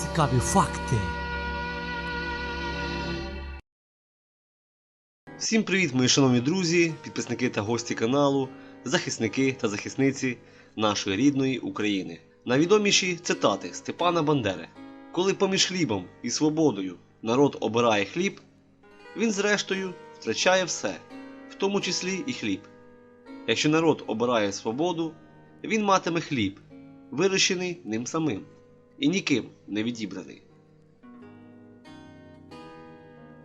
Цікаві факти. Всім привіт, мої шановні друзі, підписники та гості каналу, захисники та захисниці нашої рідної України. Найвідоміші цитати Степана Бандери. Коли поміж хлібом і свободою народ обирає хліб, він зрештою втрачає все, в тому числі і хліб. Якщо народ обирає свободу, він матиме хліб, вирощений ним самим, і ніким не відібраний.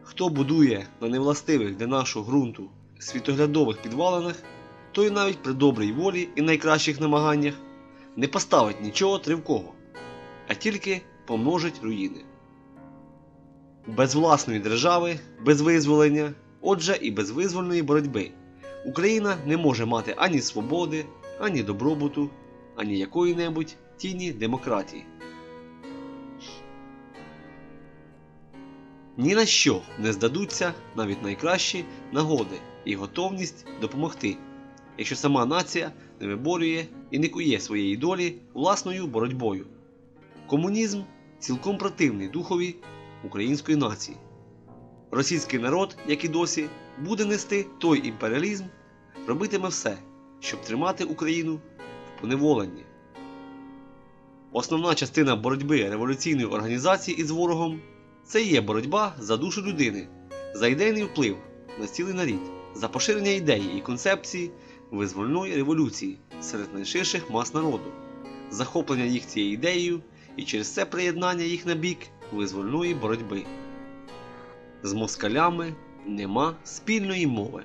Хто будує на невластивих для нашого ґрунту світоглядових підвалинах, той навіть при добрій волі і найкращих намаганнях не поставить нічого тривкого, а тільки помножить руїни. Без власної держави, без визволення, отже і без визвольної боротьби, Україна не може мати ані свободи, ані добробуту, ані якої-небудь тіні демократії. Ні на що не здадуться навіть найкращі нагоди і готовність допомогти, якщо сама нація не виборює і не кує своєї долі власною боротьбою. Комунізм цілком противний духові української нації. Російський народ, як і досі, буде нести той імперіалізм, робитиме все, щоб тримати Україну в поневоленні. Основна частина боротьби революційної організації із ворогом це є боротьба за душу людини, за ідейний вплив на цілий нарід, за поширення ідеї і концепції визвольної революції серед найширших мас народу, захоплення їх цією ідеєю і через це приєднання їх на бік визвольної боротьби. З москалями нема спільної мови.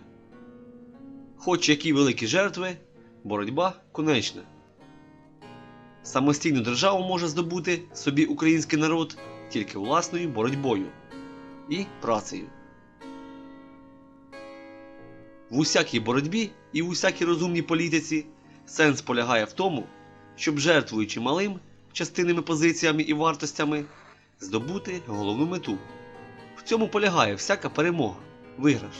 Хоч які великі жертви, боротьба конечна. Самостійну державу може здобути собі український народ тільки власною боротьбою і працею. В усякій боротьбі і в усякій розумній політиці сенс полягає в тому, щоб жертвуючи малим частинними позиціями і вартостями, здобути головну мету. В цьому полягає всяка перемога, виграш.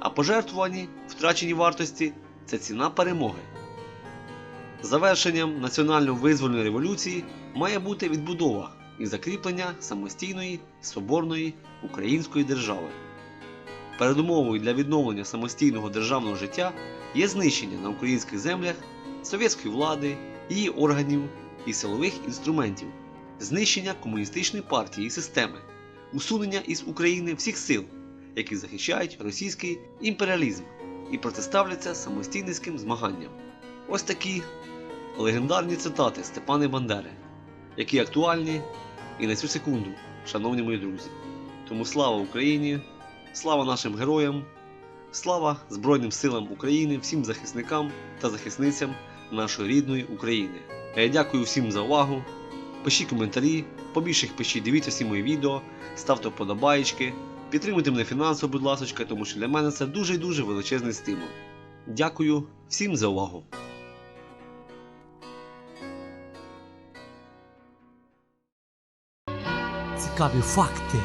А пожертвувані, втрачені вартості це ціна перемоги. Завершенням національно-визвольної революції має бути відбудова і закріплення самостійної соборної української держави. Передумовою для відновлення самостійного державного життя є знищення на українських землях совєтської влади, її органів і силових інструментів, знищення комуністичної партії і системи, усунення із України всіх сил, які захищають російський імперіалізм і протиставляться самостійницьким змаганням. Ось такі легендарні цитати Степани Бандери, які актуальні і на цю секунду, шановні мої друзі. Тому слава Україні, слава нашим героям, слава Збройним силам України, всім захисникам та захисницям нашої рідної України. А Я дякую всім за увагу. Пишіть коментарі, побільше їх пишіть, дивіться всі мої відео, ставте вподобаєчки, підтримуйте мене фінансово, будь ласка, тому що для мене це дуже і дуже величезний стимул. Дякую всім за увагу! Цікаві факти.